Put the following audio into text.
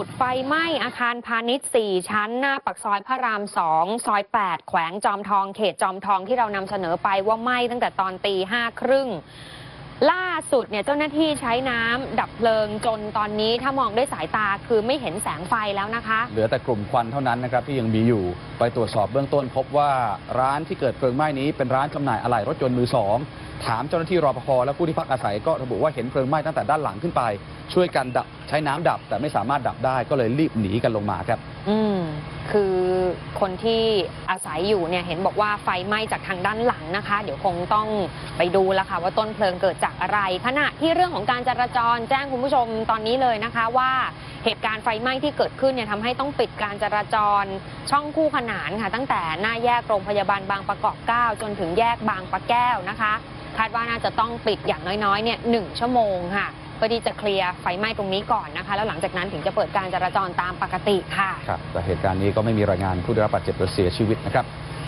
ุดไฟไหม้อาคารพาณิชย์ 4 ชั้น หน้าปักซอยพระราม 2 ซอย 8 แขวงจอมทองเขตจอมทองที่เรานำเสนอไปว่าไหม้ตั้งแต่ตอนตีห้าครึ่งล่าสุดเนี่ยเจ้าหน้าที่ใช้น้ำดับเพลิงจนตอนนี้ถ้ามองด้วยสายตาคือไม่เห็นแสงไฟแล้วนะคะ เหลือแต่กลุ่มควันเท่านั้นนะครับที่ยังมีอยู่ไปตรวจสอบเบื้องต้น พบว่าร้านที่เกิดเพลิงไหม้นี้เป็นร้านจำหน่ายอะไหล่รถยนต์มือสอง ถามเจ้าหน้าที่รอปภและผู้ที่พักอาศัยก็ระบุว่าเห็นเพลิงไหม้ตั้งแต่ด้านหลังขึ้นไป ช่วยกันดับใช้น้ำดับแต่ไม่สามารถดับได้ก็เลยรีบหนีกันลงมาครับ อืมคือคนที่อาศัยอยู่เนี่ยเห็นบอกว่าไฟไหม้จากทางด้านหลังนะคะ เดี๋ยวคงต้องไปดูแล้วค่ะว่าต้นเพลิงเกิดจากอะไร ขณะที่เรื่องของการจราจรแจ้งคุณผู้ชมตอนนี้เลยนะคะว่าเหตุการณ์ไฟไหม้ที่เกิดขึ้นเนี่ยทำให้ต้องปิดการจราจรช่องคู่ขนานค่ะ ตั้งแต่หน้าแยกโรงพยาบาลบางประกอบ 9 จนถึงแยกบางปะแก้วนะคะาดว่าน่าจะต้องปิดอย่างน้อยๆเนี่ยหนึ่งชั่วโมงค่ะเพื่อที่จะเคลียร์ไฟไหม้ตรงนี้ก่อนนะคะ แล้วหลังจากนั้นถึงจะเปิดการจราจรตามปกติค่ะ ครับแต่เหตุการณ์นี้ก็ไม่มีรายงานผู้ได้รับบาดเจ็บหรือเสียชีวิตนะครับ